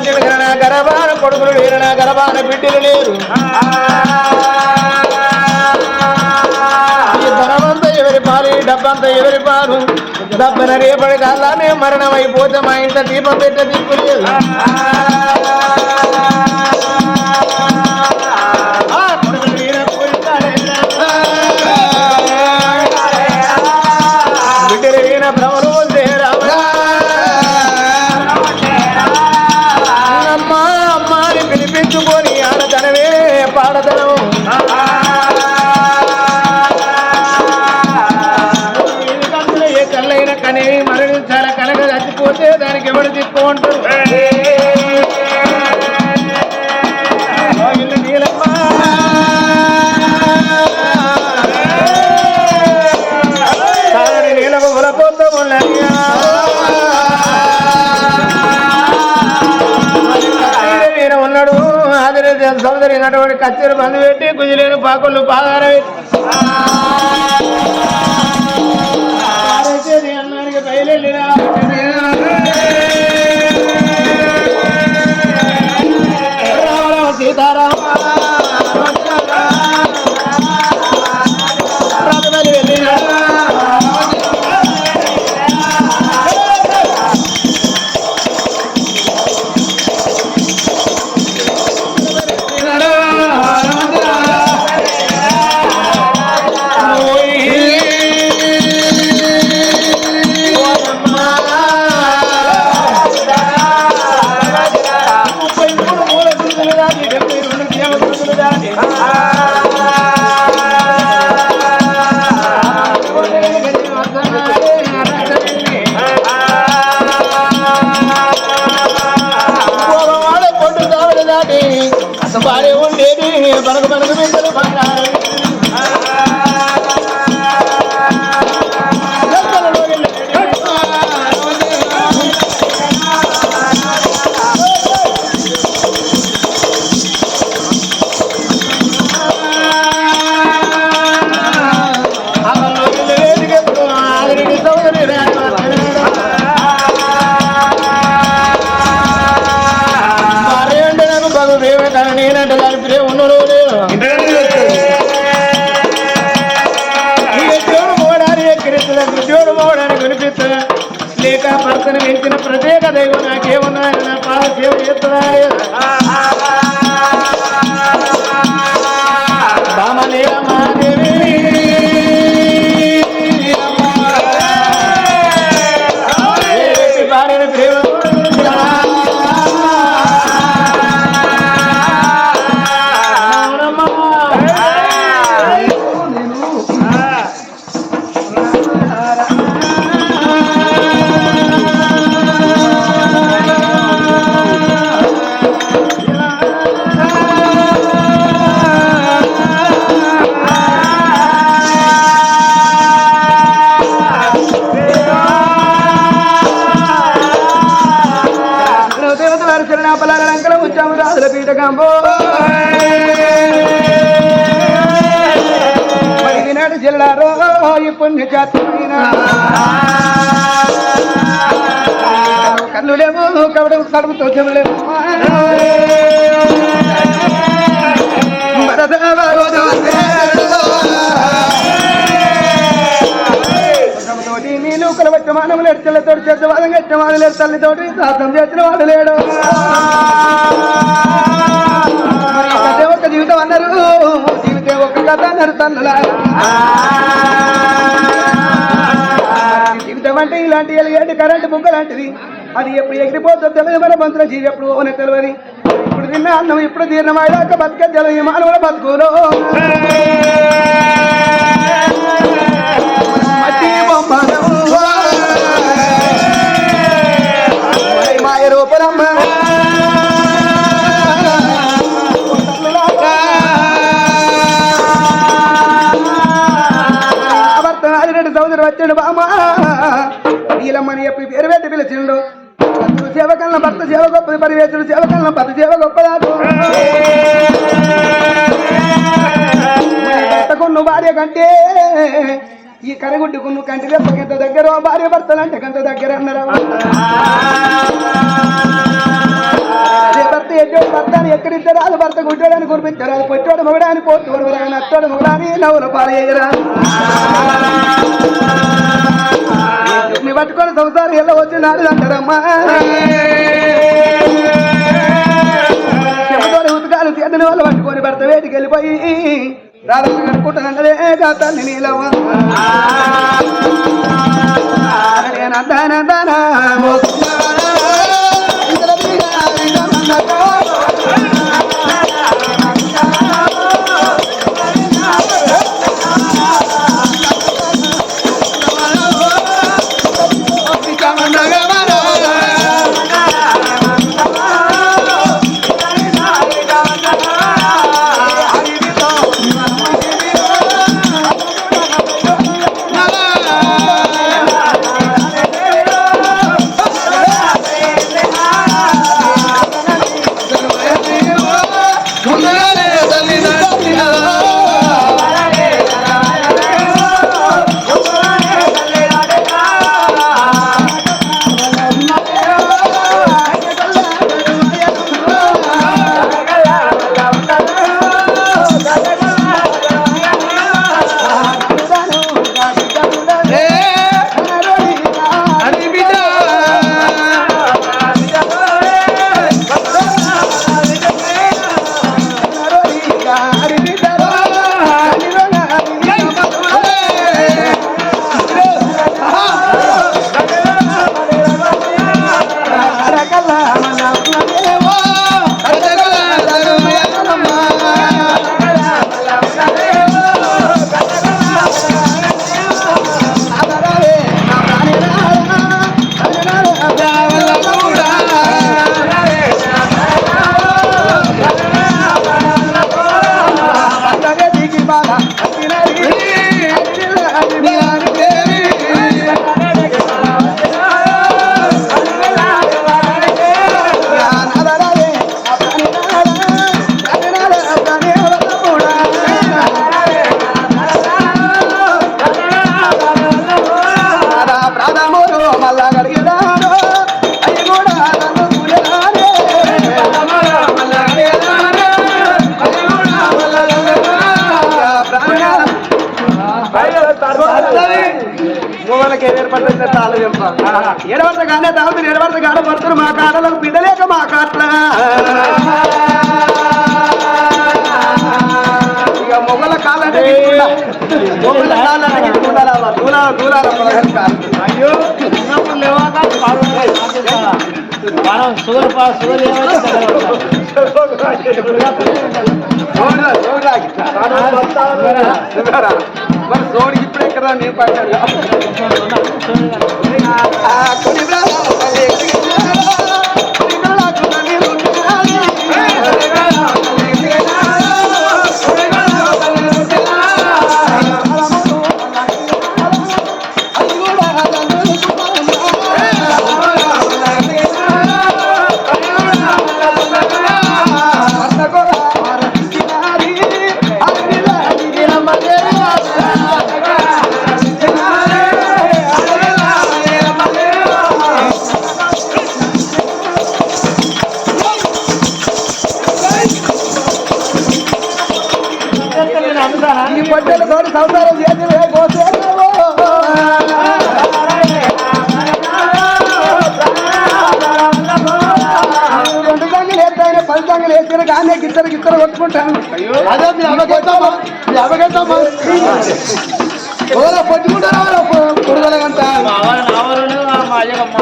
ఎన్ని రాజ్యాలు దేశాలు సంపాదించిన గణ గర్భాన కొడుకులు లేరు నా గర్భాన బిడ్డలు లేరు ఈ ధనమంతా ఎవరి పాలు ఈ డబ్బంతా ఎవరి పాలు డబ్బన రేపటి కాలానే మరణం అయిపోతే మా ఇంట్లో దీపం పెట్టే దిక్కు లేదు ఉన్నటువంటి కచ్చేరు కచ్చెరు బంధు పెట్టి కుజిలేని పాకుళ్ళు పాదార అన్నానికి బాడే ఉండేది. మనకు మనకు మింటలు బంగారు. లేక భర్తను పెంచిన పీఠకంబో మరిగినాడు జిల్లారో ఈ పుణ్య జాతమైన కవడం తోటి నీళ్ళు కులబెట్ట మానవులు ఎడ్చలతోటి చెడ్డ వాదం ఎట్ట వాడు తల్లితోటి శాస్త్రం చేసిన వాడు లేడు. జీవితం అన్నారు. జీవితం ఒక కథ అన్నారు తల్లులా. జీవితం అంటే ఇలాంటి ఎలిగేటి కరెంటు బుగ్గ లాంటిది. అది ఎప్పుడు ఎగిరిపోతుందో తెలియదు మన మంత్రుల జీవి ఎప్పుడు ఓనే తెలియదు ఇప్పుడు తిన్న అన్నం ఇప్పుడు జీర్ణం అయ్యాక బతికే తెలియదు మానవుల బతుకులో. సోదరు వచ్చాడు బామా. నీలమ్మని చెప్పి పేరు పెట్టి పిలిచిండు. భర్తలు భర్త సేవ గొప్పది పరివేశుడు సేవకల్న భర్త సేవ గొప్పదాదు భర్తకున్ను భార్య కంటే ఈ కరగుడ్డుకున్ను కంటి రెప్పకి దగ్గర భార్య భర్తలు అంటే కంత దగ్గర అన్నారు? అది భర్త గుడ్డోడని కురిపించారు పొట్టోడు మొగడాని పోటు వరవరాని అత్తోడు మొగడాని నవ్వుల పాలయ్యరాదు నీ పట్టుకొని సంసారం ఎలా వచ్చినాడు అంటారమ్మా? చెమతోని ఉతకాలు తీర్థని వాళ్ళు పట్టుకొని భర్త వేటికి వెళ్ళిపోయి. రాత్రి కనుక్కుంటానంటే కాతాన్ని నీలవ్వ నేనందానందానా ఏడవర్త కానీ తాగుతూ ఏడవర్త కాడ పడుతున్నారు మా కాడలకు బిడ్డలేక మా కాట్ల ఇక మొగల కాలంటే గిట్టుకుంటా. మొగల కాలంటే గిట్టుకుంటారా అవ్వ? దూలాల దూలాల మొగల కాళ్ళు. అయ్యో చిన్నప్పుడు లేవాక మనం షుగర్ పా- షుగర్ ఏమైతే చూడురా, చూడురా. చూడురా. మరి సోడికి ఇప్పుడు ఎక్కడ నేను పడ్డాను రెండు పది కానీ గిద్దరు గిద్దరు కొట్టుకుంటాను అదే మీ అమ్మకెత్తామా మీ అమ్మకెత్తామా ఓలా పట్టుకుంటారా మా మా అయ్యమ్మ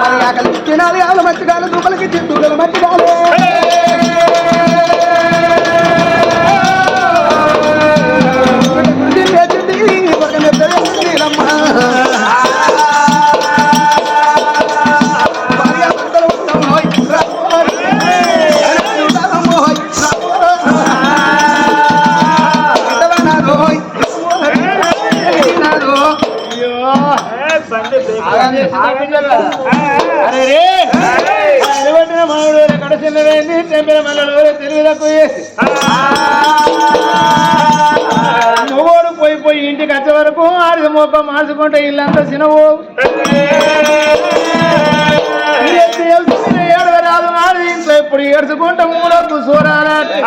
మరి ఆకలి తినాలి ఆవుల మట్టి కాదు దూపలకి దూడల మట్టి కాదు వరకు ఆడిది మొక్క మార్చుకుంటే ఇల్లంతా చినవు ఏడవరాదు ఆడిది ఇంట్లో ఇప్పుడు ఏడ్చుకుంటే మూడొద్దు సూరాలి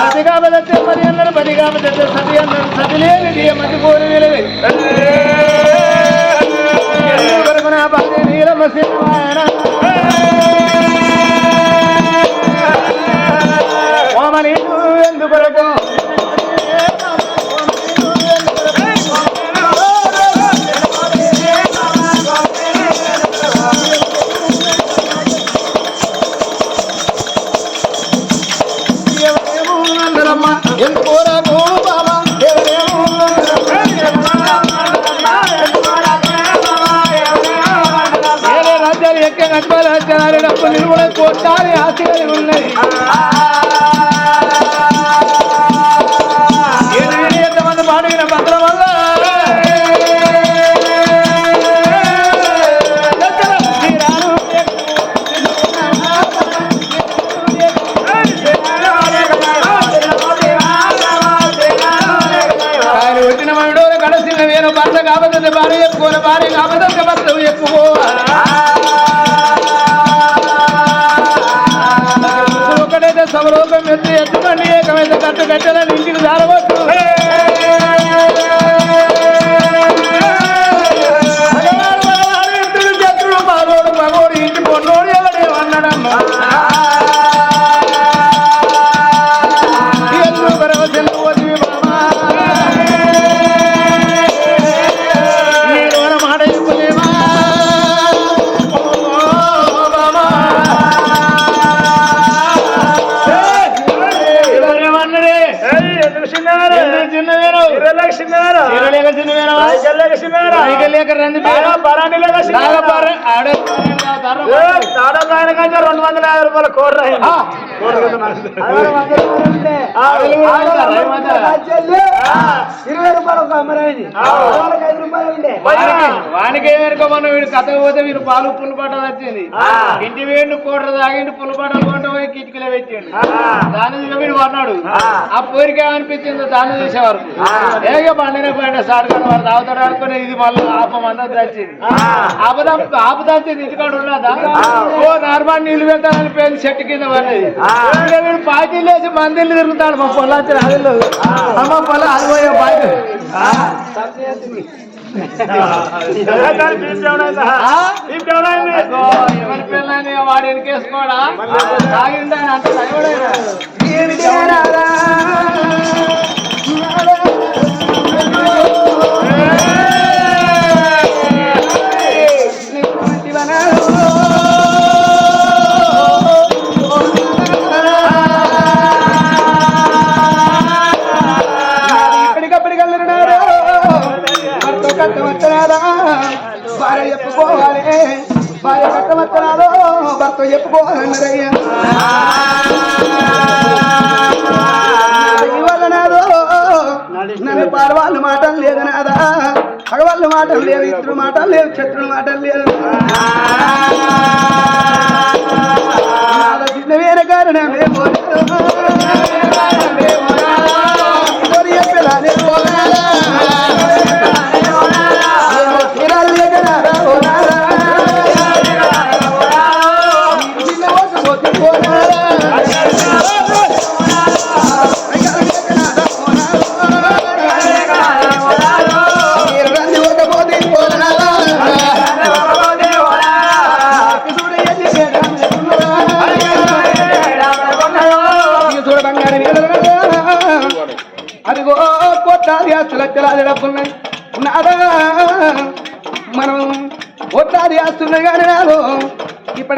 పది కాబట్టి పది అన్నారు పది కాబట్టి సతి అన్నారు సతి లేని మతి కోరి నిలవి వరకు నా పది రాజ్యాలు ఎక్కే కట్టాలి కూడా కొట్టాలి ఆశలు ఉన్నాయి. ఏడు ఎంతమంది పాడిన పత్రం వల్ల ఆయన వచ్చిన కడసిన భార్య ఎక్కువ భార్య కాబట్టి ఏకమైతే ఇంటికి జారవచ్చు రెండు వందల యాభై రూపాయల కోర్ర? ఇరవై ఒక అమ్మరాయింది వాళ్ళకి ఐదు రూపాయలు ఉండే వానికి వానికి ఏమనుకో మనం వీడు కథకు పోతే వీడు పాలు పుల్లు పట్ట వచ్చింది ఇంటి వేడిని కోట తాగిండి పుల్లు పట్టలు కొంట పోయి కిటికీలో పెట్టిండు. దాని వీడు అన్నాడు ఆ. పోరిక ఏమనిపించిందో దాన్ని చూసే వరకు ఏగ పండిన సార్ కానీ వాడు తాగుతాడు అనుకుని ఇది మళ్ళీ ఆపమంతా తెచ్చింది. ఆపదా ఆపదాంచింది ఇంటికాడ ఉన్నదా? ఓ నార్మల్ నీళ్ళు పెట్టాలని పేరు చెట్టు కింద పడేది వీడు పార్టీలు వేసి మందిళ్ళు తిరుగుతాడు మా పొలాచి రాదు అమ్మ పొల అది పోయే బాధ్యత వాడు ఎనికేసుకోడా తాగిండా అంటే భర్త చెప్పుకోవాలన్నారయ్యా ఇవ్వాలనాదో నన్ను పాడవాళ్ళు మాటలు లేదు నాదా పగవాళ్ళు మాటలు లేదు ఇతరు మాటలు లేవు శత్రుల మాటలు లేదు నాద చిన్న వేరే కారణమే చూడ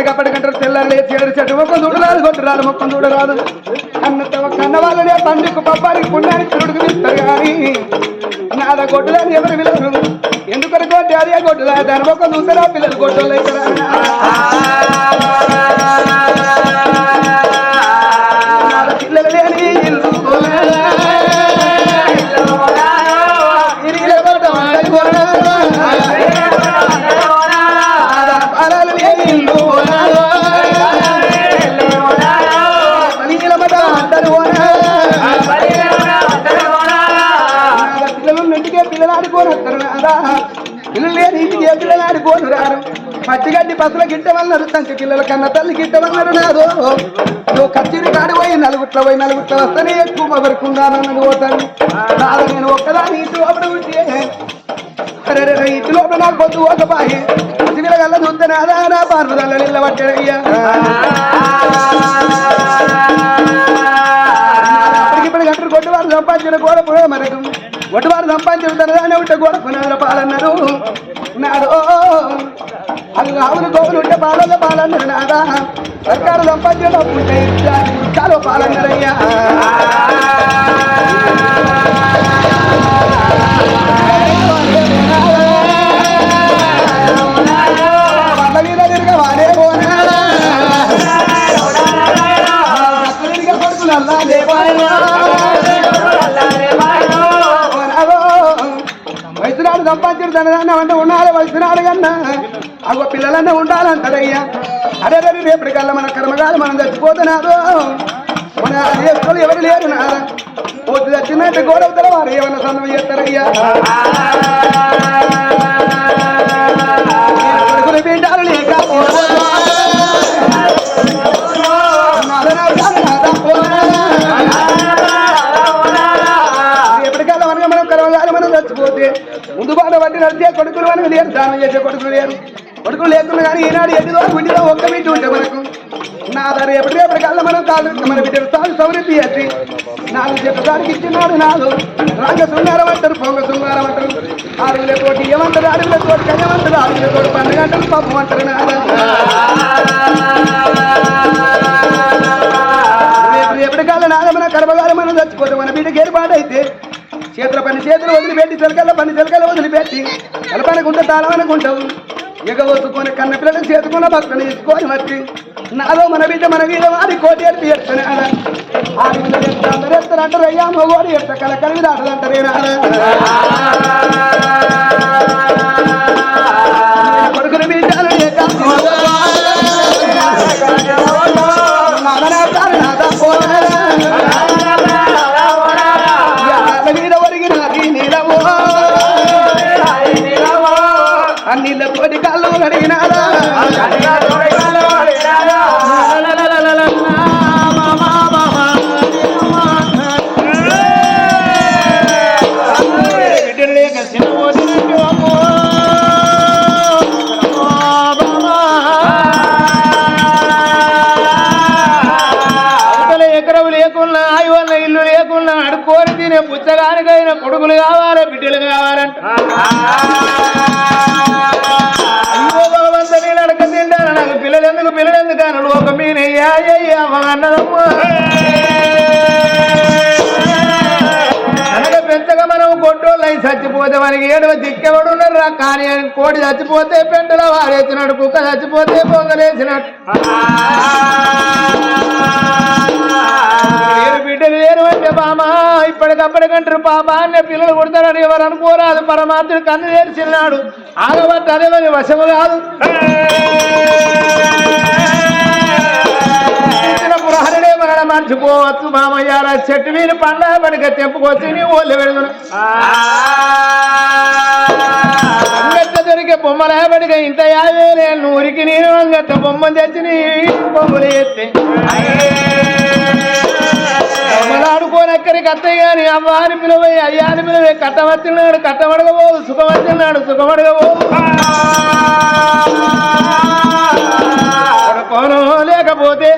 ఇప్పటికప్పటికంటారు తెల్లారు లేచి ఏడు చెట్టు మొక్క చూడరాదు కొట్టురాదు మొక్క చూడరాదు అన్న కన్న వాళ్ళనే పండుకు పప్పానికి పుణ్యానికి తిరుగుడు తీస్తారు కానీ నాద కొట్టుదని ఎవరు పిల్లలు ఎందుకని కొట్టి అదే కొట్టుదా దాని మొక్క చూసారా పిల్లలు కొట్టులు పిల్లలు ఇల్లు లేని ఇంటికి ఏ పిల్లలు ఆడుకోను రారు? పచ్చిగడ్డి పసల గిట్టమన్నారు తంచి పిల్లల కన్న తల్లి గిట్టమన్నారు నాదు నువ్వు కచ్చిరి కాడి పోయి నలుగుట్ల పోయి నలుగుట్ల వస్తేనే ఎక్కువ మొదలుకుందానన్నది పోతాను నాదు నేను ఒక్కదాని ఇంటి లోపల ఉంటే. అరే ఇంటి లోపల నాకు పొద్దు ఒక బాయి పసిపిల్ల చూస్తే నాదా నా పార్వదల్ల నిల్ల సంపాదించిన గోడ పుడే మనకు కొట్టువారు సంపాదించిన తనదానే ఉంటే గోడ పునాదుల పాలన్నారు. నాడు అది ఆవులు గోవులు ఉంటే పాలల్లో పాలన్నారు నాదా. సర్కారు సంపాదించిన డబ్బు ఉంటే చాలా పాలన్నారయ్యా. తిరగవాలే పోనా అక్కడికి కొడుకులు అల్లా వయసునాడు సంపాదించిన తనదన్న అంటే ఉండాలి వయసునాడు కన్నా అగో పిల్లలన్నా ఉండాలంటారయ్యా అదే రేపు రేపటికల్లా మన కర్మగాలు మనం చచ్చిపోతున్నాడు మన చేసుకొని ఎవరు లేరు నారా పొద్దు చచ్చినట్టు గోడవుతారు వారు ఏమన్నా సన్నం చేస్తారయ్యా ముందు వంటి పట్టి నడిచే కొడుకులు మనకు లేరు దానం చేసే కొడుకులు లేరు. కొడుకులు లేకుండా కానీ ఈనాడు ఎదిలో గుండెలో ఒక్క బిడ్డ ఉంటే మనకు. నా ధర ఎప్పటి కళ్ళ మనం కాదు. మన బిడ్డలు తాను సౌరతి చేసి నాలుగు చెప్పడానికి ఇచ్చినాడు నాలుగు. రాజ శృంగారం అంటారు పొంగ శృంగారం అంటారు ఆరుగుల తోటి ఏమంటారు అడుగుల తోటి కన్యమంటారు ఆరుగుల తోటి పండుగ అంటారు పాపం అంటారు నాడు కాళ్ళ ఎప్పటికాల నాగమన కర్మగాల మనం చచ్చిపోతే మన బిడ్డకి ఏర్పాటు అయితే చేతుల పని చేతులు వదిలిపెట్టి చిలకల పని చిలకల వదిలిపెట్టి తలపనకుంటే తాళమనుకుంటావు ఇక వస్తుకొని కన్న పిల్లలు చేతుకున్న భక్తులు తీసుకొని వచ్చి నాలో మన బిడ్డ మన మీద వారి కోటి ఏర్పి ఎత్తనే అందరు ఎత్తారంటారు అయ్యా మగోడు ఎత్త కల కలిగి దాటదంటారే కొడుకులు బిడ్డలు లేక అన్నిళ్ళ తోటి కళ్ళు అడిగినారా బిడ్డలు లేక చిన్నపోతున్నట్టు ఎకరం ఇల్లు లేకున్నా అడుకోని తినే పుచ్చగానికైనా కొడుకులు కావాలి బిడ్డలు కావాలంట. పెంచగా మనం కొట్టోళ్ళు చచ్చిపోతే మనకి ఏడవ దిక్కెవడు ఉన్నారా కానీ కోడి చచ్చిపోతే పెంటలో వారేసినాడు కుక్క చచ్చిపోతే పొంగలేసినాడు. బిడ్డలు లేరు అంటే బామా ఇప్పటికప్పటికంటారు పాప అనే పిల్లలు కొడతారని ఎవరు అనుకోరాదు పరమాత్ముడు కన్ను తెరిచిన్నాడు ఆగబట్టి అదే మరి వశము కాదు. మర్చిపోవచ్చు మామయ్య. చెట్టు మీద పండ పడిక తెంపుకొచ్చి నీ ఓళ్ళు పెడుతున్నా. అంగట్ట దొరికే బొమ్మల పడిక ఇంత యాభై నేను నూరికి నేను అంగట్ట బొమ్మ తెచ్చి నీ బొమ్మలు ఎత్తే. బొమ్మలాడుకోనక్కడికి అత్తయ్య కానీ అవ్వ అని పిలువై అయ్యా అని పిలువై కట్టవచ్చినాడు కట్టమడగబోదు సుఖవచ్చినాడు సుఖమడగబోదు. లేకపోతే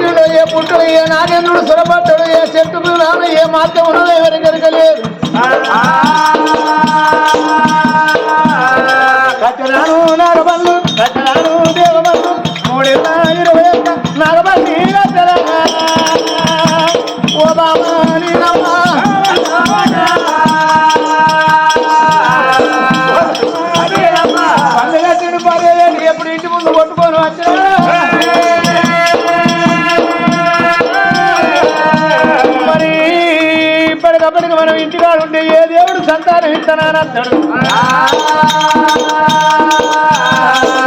భగవంతుడు ఏ పుట్టడు ఏ నాగేంద్రుడు సురపడ్డాడు ఏ చెట్టుకు నాన్న ఏ మాత్రం ఉన్నదో ఎవరికి సంతానం ఇస్తానని అంటాడు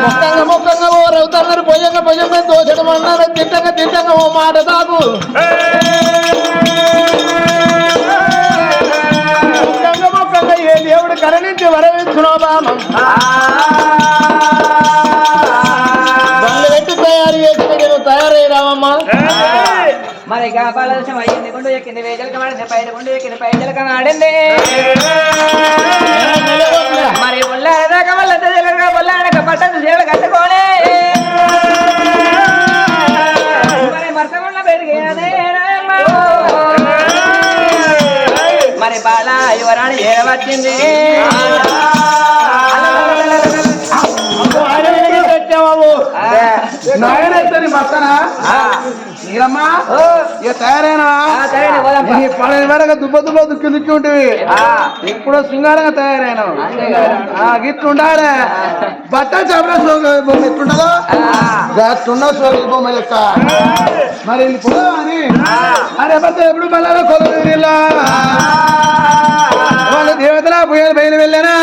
మొక్కంగా మొక్కంగా ఓ రవుతున్నారు పొయ్యంగా పొయ్యంగా దోచడం అన్నారు తిట్టంగా తిట్టంగా ఓ మాట తాగు మొక్కంగా మొక్కంగా ఏ దేవుడు కరణించి వరవించునో బామ. మరి కాపాడాల్సిన అయ్యింది గుండు ఎక్కింది వేజలక మాడింది పైన గుండు ఎక్కింది పైజలక మాడింది మరి ఉల్లాడదాక వల్ల జలక ఉల్లాడక పట్టదు సేవలు కట్టుకోలే మరి మరసమున్న పెరిగేదే మరి బాల యువరాణి ఏడవచ్చింది నాయన నీరమ్మా ఇక తయారైనా. నీ వరకు దుబ్బ దుబ్బ దుక్కి దుక్కి ఉంటుంది ఇప్పుడు శృంగారంగా తయారైన గిట్లు ఉండాలి బట్టలు చెప్పిన బొమ్మ ఎట్లుండదో? గట్లున్న సోగి బొమ్మ యొక్క మరి అని? అరే బట్ట ఎప్పుడు మళ్ళా కొలవీరిలా వాళ్ళు దేవతల పోయారు బయలు వెళ్ళానా?